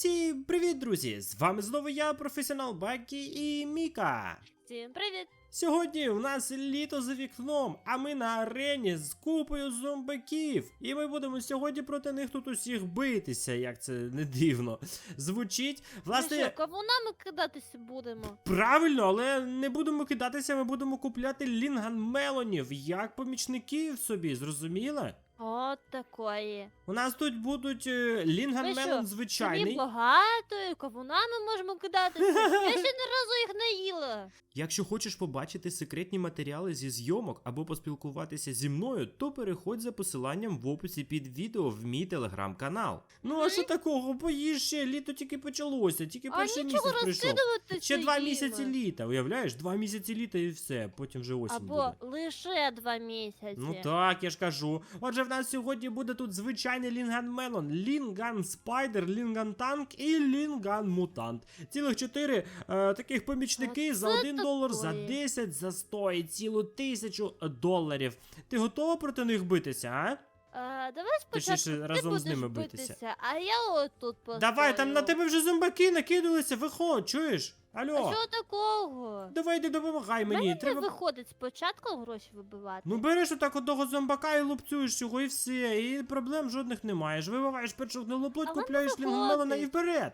Всім привіт, друзі! З вами знову я, професіонал Бакі і Міка. Всім привіт! Сьогодні у нас літо за вікном, а ми на арені з купою зомбаків. І ми будемо сьогодні проти них тут усіх битися, як це не дивно звучить. Ми Власне, що, кавунами кидатися будемо? правильно, але не будемо кидатися, ми будемо купляти лінган мелонів як помічників собі, зрозуміла? От такої. У нас тут будуть е, лінган Ви що, звичайний. багато, і кавунами можемо кидатися. Я ще ні разу їх не їла. Якщо хочеш побачити секретні матеріали зі зйомок або поспілкуватися зі мною, то переходь за посиланням в описі під відео в мій телеграм-канал. Ну а що такого? Поїж ще, літо тільки почалося, тільки А перший нічого місяць прийшов. розкидувати Ще це два місяці літа, уявляєш? Два місяці літа і все, потім вже осінь Або буде. лише два місяці. Ну так, я ж кажу. Отже, в нас сьогодні буде тут звичайний лінган мелон, лінган спайдер, лінган танк і лінган мутант. Цілих чотири е, таких помічники за Оце 1 долар, за такої. 10, за 100 і цілу тисячу доларів. Ти готова проти них битися, а? А, давай Точніше, спочатку ти разом з ними битися. а я отут постою. Давай, там на тебе вже зомбаки накидалися, виходь, чуєш? А Алло, що такого? давай йди допомагай мені. Мені Треба не виходить спочатку гроші вибивати. Ну береш отак одного зомбака і лупцюєш його, і все, і проблем жодних немає. ж Вибиваєш першу гнилоплоть, Але купляєш лінгмелона виходить. і вперед.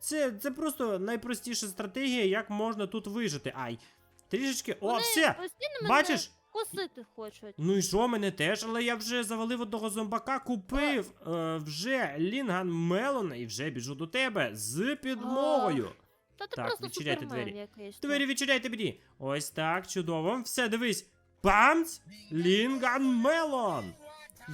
Це, це просто найпростіша стратегія, як можна тут вижити. Ай. Трішечки. О, Вони все! постійно мене Бачиш? Косити хочуть. Ну і що, мене теж, але я вже завалив одного зомбака, купив е, вже лінган Мелона і вже біжу до тебе з підмогою. Та ти Так, просто відчиняйте супермен двері. якийсь. Двері відчиняйте мені. Ось так, чудово. Все, дивись. Бамц! Лінган Мелон!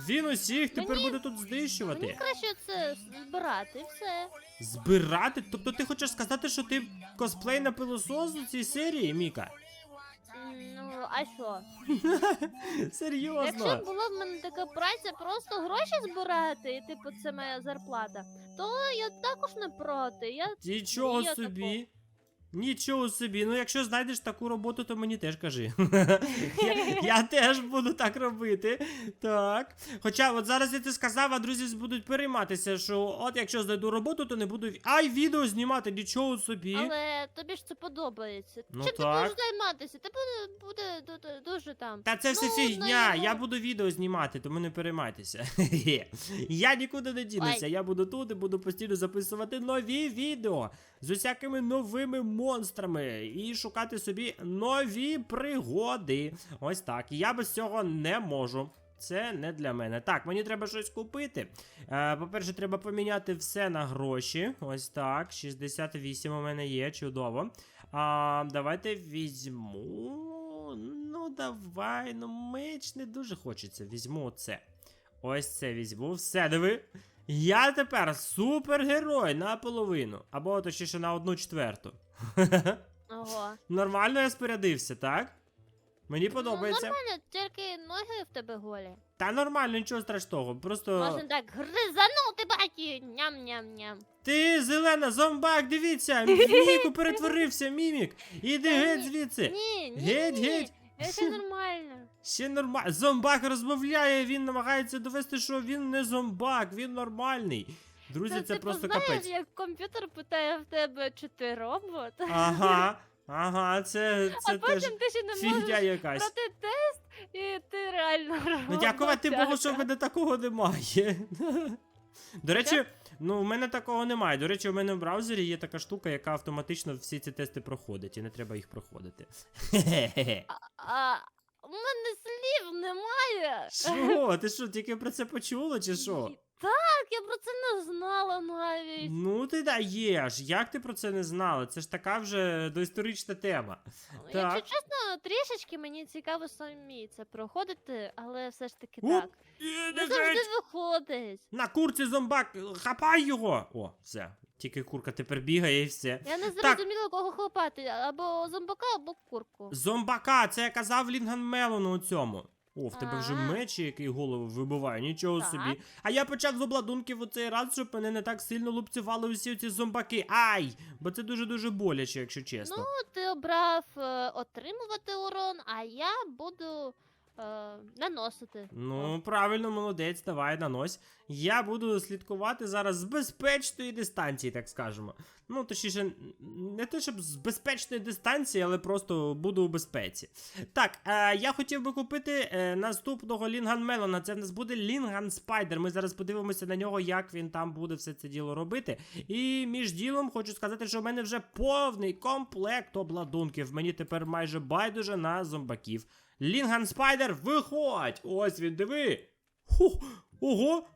Він усіх тепер Мені- буде тут знищувати. Мені краще це збирати, все. Збирати? Тобто ти хочеш сказати, що ти косплей на пилосос у цій серії, Міка? Ну, а що? Серйозно? Якщо була в мене така праця просто гроші збирати, і типу це моя зарплата, то я також не проти. Я Нічого собі. Нічого собі. Ну, якщо знайдеш таку роботу, то мені теж кажи. я, я теж буду так робити. Так. Хоча, от зараз я ти сказав, а друзі будуть перейматися, що от якщо знайду роботу, то не буду. Ай, відео знімати, нічого собі. але тобі ж це подобається. Ну Чим ти будеш займатися? Ти буде, буде ду- дуже там. Та це все Ну, фігня, я буду відео знімати, тому не переймайтеся. я нікуди не дінуся, Ой. я буду тут і буду постійно записувати нові відео з усякими новими монстрами і шукати собі нові пригоди.Ось так. Я без цього не можу. Це не для мене. Так, мені треба щось купити. Е, по-перше, треба поміняти все на гроші. Ось так. 68 у мене є, чудово. А, давайте візьму. Ну, давай, ну меч не дуже хочеться. Візьму це. Ось це візьму. Все, диви. Я тепер супергерой наполовину. Або точніше на одну четверту. Ого. Нормально я спорядився, так? Мені подобається. Ну, подобається. нормально, тільки ноги в тебе голі. Та нормально, нічого страшного. Просто. Можна так гризанути баті. Ням-ням-ням. Ти, зелена, зомбак, дивіться! Міміку перетворився, мімік! Іди геть звідси! Ні, ні, Геть, ні. геть. Це нормально. Ще нормально. Зомбак розмовляє, він намагається довести, що він не зомбак, він нормальний. Друзі, Та це ти просто познаєш, капець. як комп'ютер питає в тебе, чи ти робот, Ага, ага, це, а це теж потім ти ще не фігня можеш якась. пройти тест, і ти реально робот. Ну дякувати Богу, що в мене такого немає. До речі, ну в мене такого немає. До речі, у мене в браузері є така штука, яка автоматично всі ці тести проходить, і не треба їх проходити. А, у мене слів немає. Що? Ти що, тільки про це почула, чи що? Так, я про це не знала навіть. Ну ти даєш. Як ти про це не знала? Це ж така вже доісторична тема. Якщо так. чесно, трішечки мені цікаво самі це проходити, але все ж таки Оп, так. Іди Не завжди виходить. На курці зомбак, хапай його! О, все. Тільки курка тепер бігає і все. Я не зрозуміла, кого хлопати, або зомбака, або курку. Зомбака, це я казав Лінган Мелону у цьому. О, в тебе вже меч, який голову вибиває, нічого Так. собі. А я почав з обладунків у цей раз, щоб мене не так сильно лупцювали усі ці зомбаки. Ай! Бо це дуже-дуже боляче, якщо чесно. Ну, ти обрав е, отримувати урон, а я буду е, наносити. Ну, правильно, молодець, давай нанось. Я буду слідкувати зараз з безпечної дистанції, так скажемо. Ну, точніше, не те, щоб з безпечної дистанції, але просто буду у безпеці. Так, е, я хотів би купити е, наступного Лінган Мелона. Це в нас буде Лінган Спайдер. Ми зараз подивимося на нього, як він там буде все це діло робити. І між ділом хочу сказати, що в мене вже повний комплект обладунків. Мені тепер майже байдуже на зомбаків. Лінган Спайдер, виходь! Ось він, диви. Ху, ого!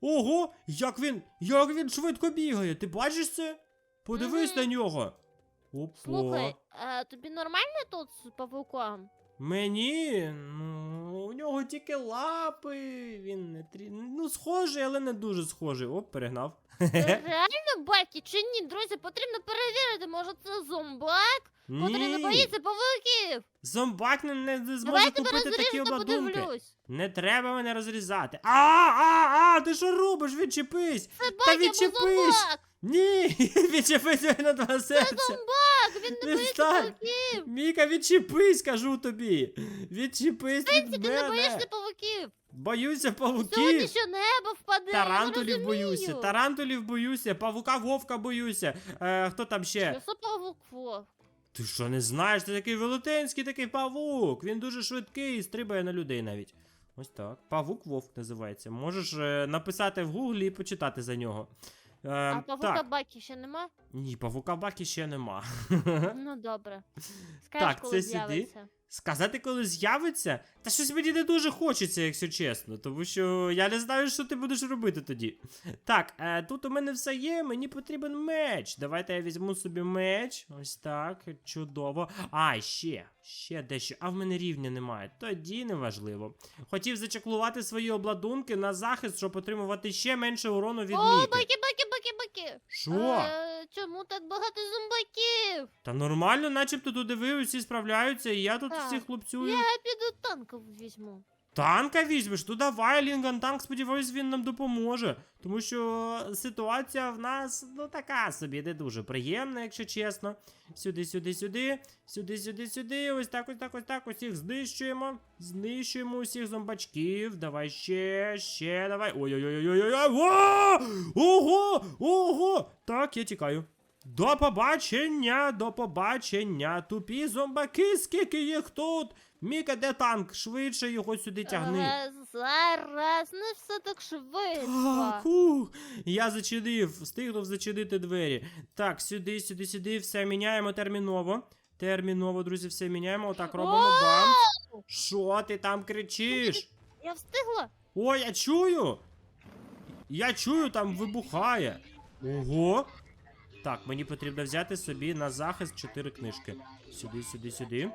Ого! Як він! Як він швидко бігає! Ти бачиш це? Подивись на нього. Опа. Слухай, а тобі нормально тут з павуком? Мені. Ну, у нього тільки лапи. Він не трі. Ну, схожий, але не дуже схожий. Оп, перегнав. Це реально Бакі чи ні? Друзі, потрібно перевірити, може це зомбак, котрий не боїться павуків. Зомбак не, не зможе Давай я тебе купити такі розріжу та обладунки. подивлюсь. Не треба мене розрізати. А, а, а, ти що робиш? Відчепись! Це Та Бакі або відчепись! зомбак. Ні! Відчепись на два Це серця! зомбак, він не боїться Відстань. павуків. Міка, відчепись, кажу тобі! Відчепись від Ти не боїшся павуків. Боюся Сьогодні павуків! що небо впаде, Тарантулів не боюся, розумію. тарантулів боюся, павука вовка боюся. Е, хто там ще? Що павук? Во. Ти що не знаєш? Це такий велетенський такий павук. Він дуже швидкий і стрибає на людей навіть. Ось так. Павук вовк називається. Можеш е, написати в гуглі і почитати за нього. Е, А павука так. Бакі ще нема? Ні, павука баки ще нема. Ну добре. Скажеш, Так, коли це сюди. з'явиться. Сказати, коли з'явиться? Та щось мені не дуже хочеться, якщо чесно, тому що я не знаю, що ти будеш робити тоді. Так, е, тут у мене все є, мені потрібен меч. Давайте я візьму собі меч. Ось так, чудово. А, ще, ще дещо. А в мене рівня немає. Тоді неважливо. Хотів зачеклувати свої обладунки на захист, щоб отримувати ще менше урону від О, Міки. Бакі, Бакі, Бакі, Бакі. Що? Е, чому так багато зомбаків? Та нормально, начебто туди ви усі справляються, і я тут Так. всіх хлопцюю. Я піду танка візьму. Танка візьмеш? Ну давай, Лінган танк, сподіваюсь, він нам допоможе. Тому що ситуація в нас, ну така собі, не дуже приємна, якщо чесно. Сюди, сюди, сюди, сюди, сюди, сюди. Ось так, ось так, ось так. Усіх знищуємо. Знищуємо усіх зомбачків. Давай ще, ще, давай. Ой-ой-ой-ой-ой-ой! Ого! Ого! Так, я тікаю. До побачення, до побачення. Тупі зомбаки, скільки їх тут? Міка, де танк? Швидше його сюди тягни. Е, зараз, не все так швидко. Так, ух, я зачинив, встигнув зачинити двері. Так, сюди, сюди, сюди, все міняємо терміново. Терміново, друзі, все міняємо. Отак робимо бам. Що ти там кричиш? Я встигла. Ой, я чую! Я чую, там вибухає. Ого. Так, мені потрібно взяти собі на захист чотири книжки. Сюди, сюди, сюди.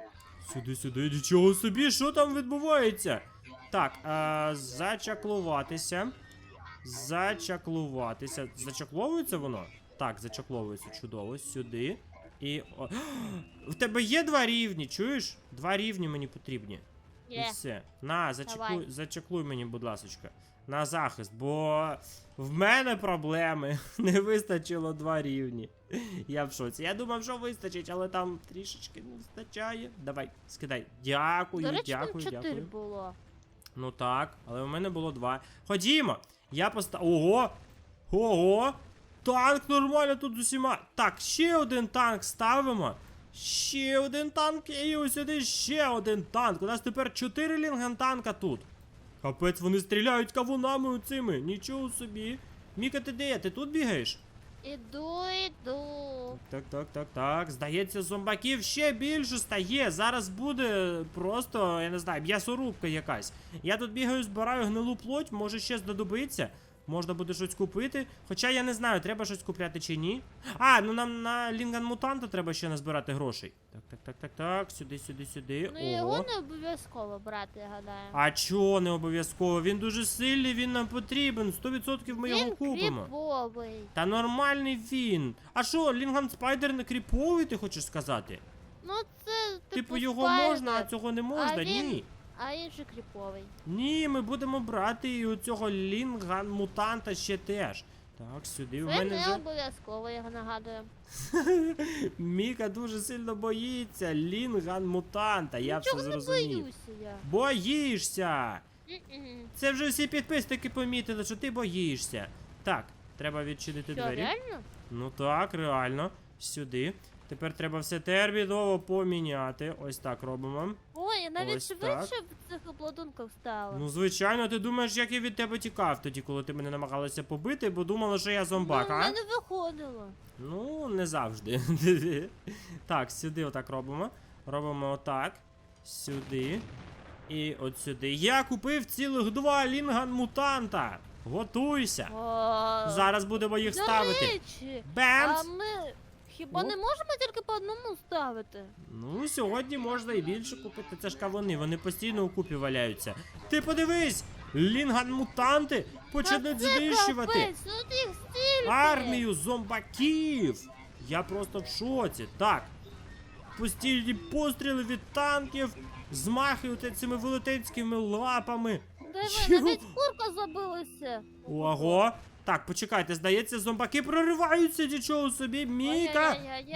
Сюди, сюди. Нічого собі, що там відбувається? Так, а, зачаклуватися. Зачаклуватися. Зачакловується воно? Так, зачакловується чудово. Сюди. І. О. В тебе є два рівні, чуєш? Два рівні мені потрібні. І все. На, зачеклуй, зачеклуй мені, будь ласочка. На захист, бо в мене проблеми. Не вистачило два рівні. Я в шоці. Я думав, що вистачить, але там трішечки не вистачає. Давай, скидай. Дякую, До речі, там дякую, чотири дякую. було. Ну так, але у мене було два. Ходімо! Я поста. Ого! Ого! Танк нормально тут з усіма. Так, ще один танк ставимо. Ще один танк і ось сюди ще один танк. У нас тепер чотири лінган танка тут. Капець, вони стріляють кавунами оцими. Нічого собі. Міка, ти де? Ти тут бігаєш? Іду, іду. Так, так, так, так. Здається, зомбаків ще більше стає. Зараз буде просто, я не знаю, м'ясорубка якась. Я тут бігаю, збираю гнилу плоть, може ще знадобиться. Можна буде щось купити. Хоча я не знаю, треба щось купляти чи ні. А, ну нам на Лінган Мутанта треба ще назбирати грошей. Так, так, так, так, так. Сюди, сюди, сюди. Ну його не обов'язково брати, я гадаю. А чого не обов'язково? Він дуже сильний, він нам потрібен. 100% ми його купимо. кріповий. Та нормальний він. А що, Лінган Спайдер не кріповий, ти хочеш сказати? Ну це типу, Типу його спайдер, можна, а цього не можна? він- Ні. А же кріповий. Ні, ми будемо брати і у цього лінган мутанта ще теж. Так, сюди. У Це мене не вже обов'язково, я нагадую. Міка дуже сильно боїться. Лінган мутанта. Я все не зрозумів. боюся я. Боїшся! М-м. Це вже всі підписники помітили, що ти боїшся. Так, треба відчинити Що, двері. реально? Ну так, реально. Сюди. Тепер треба все терміново поміняти. Ось так робимо. Ой, я навіть Ось швидше так. в цих обладунках стала. Ну, звичайно, ти думаєш, як я від тебе тікав тоді, коли ти мене намагалася побити, бо думала, що я зомбак, ну, а? мене виходило. Ну, не завжди. так, сюди отак робимо. Робимо отак. Сюди. І от сюди. Я купив цілих два лінган мутанта. Готуйся. О, Зараз будемо їх До ставити. речі, а ми хіба Ну? не можемо тільки по одному ставити? Ну, сьогодні можна і більше купити. Це ж кавуни, вони постійно у купі валяються. Ти подивись! Лінган мутанти почнуть Це знищувати капець, тут їх стільки. армію зомбаків. Я просто в шоці. Так. Постійні постріли від танків, змахи от цими велетенськими лапами. Диви, навіть курка забилася. Ого. Так, почекайте, здається, зомбаки прориваються нічого собі. Міка!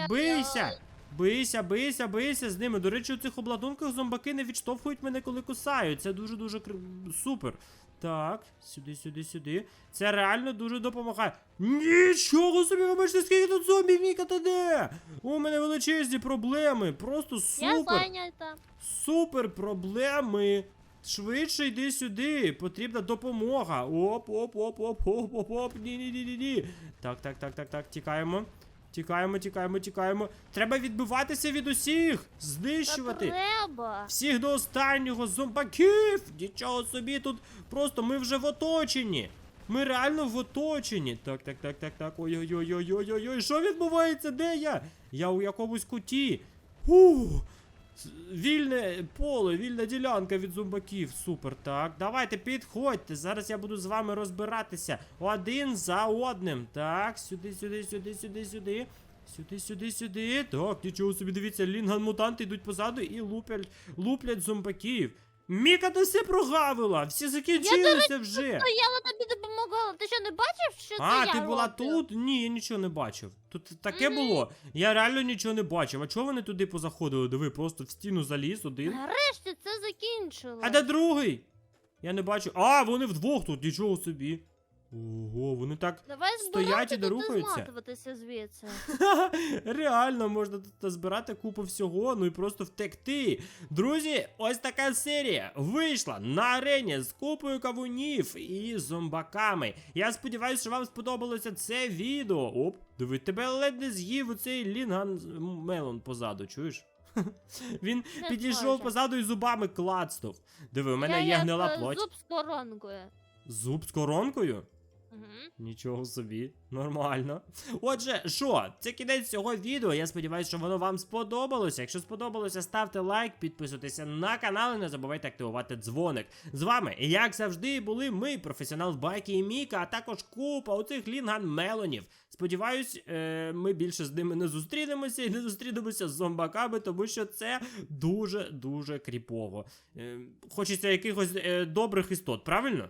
Бийся! Бийся, бийся, бийся з ними. До речі, у цих обладунках зомбаки не відштовхують мене, коли кусають. Це дуже-дуже кр- супер. Так, сюди, сюди, сюди. Це реально дуже допомагає. Нічого собі, ви бачите, скільки тут зомбі, Міка, та де? У мене величезні проблеми. Просто Я супер. зайнята. Супер проблеми. Швидше йди сюди. Потрібна допомога. Оп, оп, оп, оп, оп, оп, оп. Ні, ні, ні, ні, ні. Так, так, так, так, так. Тікаємо. Тікаємо, тікаємо, тікаємо. Треба відбиватися від усіх. Знищувати. треба. Всіх до останнього зомбаків! Нічого собі тут просто ми вже в оточенні. Ми реально в оточенні. Так, так, так, так, так. Ой-ой-ой-ой-ой-ой. Що відбувається? Де я? Я у якомусь куті. Ух. Вільне поле, вільна ділянка від зомбаків. Супер, так. Давайте підходьте. Зараз я буду з вами розбиратися один за одним. Так, сюди, сюди, сюди, сюди, сюди. Сюди, сюди, сюди. Так, нічого собі дивіться, лінган мутанти йдуть позаду і луплять, луплять зомбаків. Міка, ти все прогавила! Всі закінчилися вже. Стояла тобі допомагала. Ти що не бачив, що це А, я ти була робила? тут? Ні, я нічого не бачив. Тут таке Мгм. було. Я реально нічого не бачив. А чого вони туди позаходили? Диви, просто в стіну заліз один. Нарешті це закінчило. А де другий? Я не бачу. А, вони вдвох тут, нічого собі. Ого, вони так. Давай стоять і не рухаються. зматуватися звідси. Реально можна тут збирати купу всього, ну і просто втекти. Друзі, ось така серія вийшла на арені з купою кавунів і зомбаками. Я сподіваюся, що вам сподобалося це відео. Оп, диви, тебе ледь не з'їв оцей Лінган Мелон позаду, чуєш? Він Не підійшов схоже. позаду і зубами клацнув. Диви, у мене я є як, гнила е, плоть. Зуб з коронкою. Зуб з коронкою? Угу. Нічого собі, нормально. Отже, що, це кінець цього відео. Я сподіваюся, що воно вам сподобалося. Якщо сподобалося, ставте лайк, підписуйтеся на канал і не забувайте активувати дзвоник. З вами, як завжди, були ми, професіонал Байки і Міка, а також купа оцих лінган мелонів. Сподіваюсь, е, ми більше з ними не зустрінемося і не зустрінемося з зомбаками, тому що це дуже-дуже кріпово. Е, хочеться якихось е, добрих істот, правильно?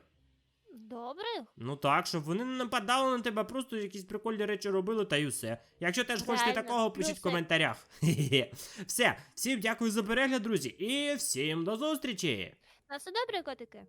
Добре. Ну так, щоб вони не нападали на тебе, просто якісь прикольні речі робили, та й усе. Якщо теж хочете такого, пишіть в коментарях. Хе-хе. Все, всім дякую за перегляд, друзі, і всім до зустрічі! На все добре, котики.